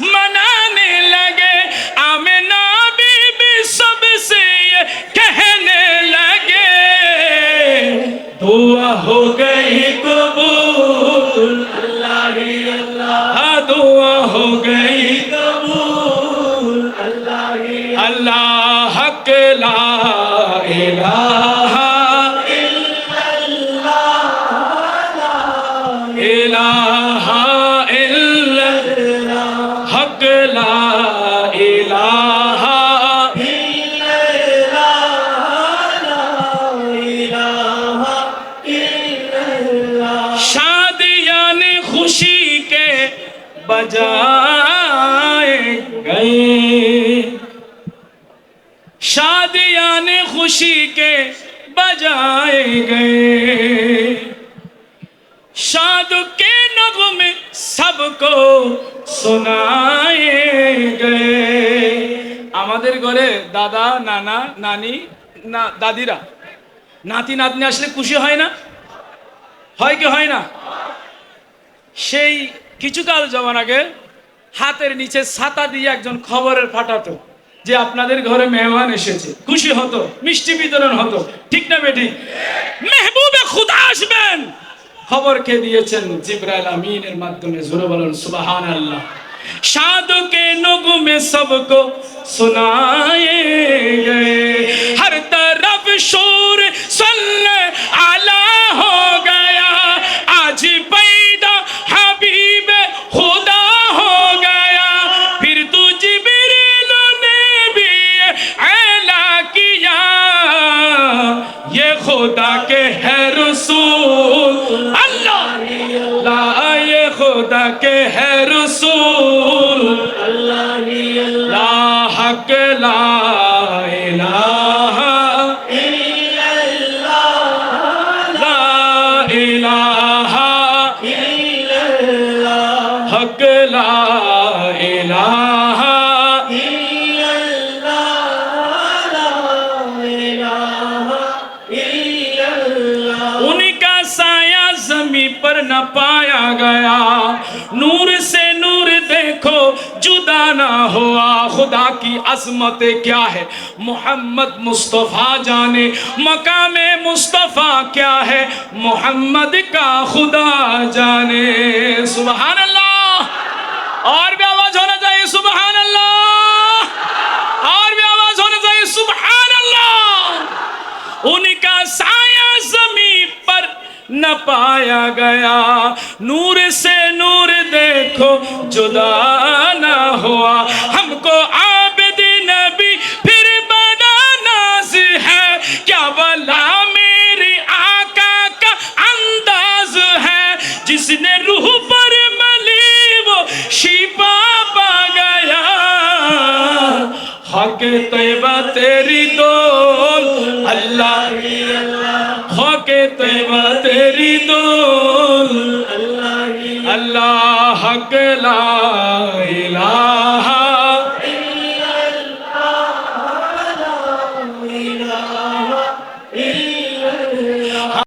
منانے لگے۔ آمنہ بی بی سب سے یہ کہنے لگے۔ دعا ہو گئی قبول۔ اللہ ہی اللہ۔ ہاں، دعا ہو گئی قبول۔ اللہ ہی اللہ حق لا الہ बजाए गए शादियान खुशी के बजाए गए शाद के नगमे सबको শোনায়ে গয়ে আমাদের ঘরে দাদা নানা নানি না দাদিরা নাতি নাতনি আসলে খুশি হয় না হয় কি হয় না সেই কিছুকাল যাওয়ার আগে হাতের নিচে ছাতা দিয়ে একজন খবরের ফাটাতো যে আপনাদের ঘরে মেহমান এসেছে। খুশি হতো, মিষ্টি বিতরণ হতো। ঠিক না বেটি? মেহবুবে খুদা আসবেন। খবর কে দিয়েছেন? জিব্রাইল আমিনের মাধ্যমে জোরে বলেন সুবাহান আল্লাহ সাধুকে নগুমে সবকো সুনায়ে গে। হর তরফ শোর সল্লা खुदा के है रसूल अल्लाह ला ये खुदा के है रसूल ला हक ला इलाहा ला इलाहा हक ला इलाहा پر نہ پایا گیا۔ نور سے نور دیکھو، جدا نہ ہوا۔ خدا کی عظمت کیا ہے؟ محمد مصطفیٰ جانے۔ مقام مصطفیٰ کیا ہے؟ محمد کا خدا جانے۔ سبحان اللہ۔ اور بھی آواز ہونا نہ پایا گیا۔ نور سے نور دیکھو، جدا نہ ہوا۔ ہم کو عابد نبی پھر بنا ناز ہے۔ کیا بلا میری آقا کا انداز ہے؟ جس نے روح پر ملی وہ شیپا پا گیا۔ حق طیبہ تیری دول، اللہ तैबा तेरी दोल अल्लाह हक ला इलाहा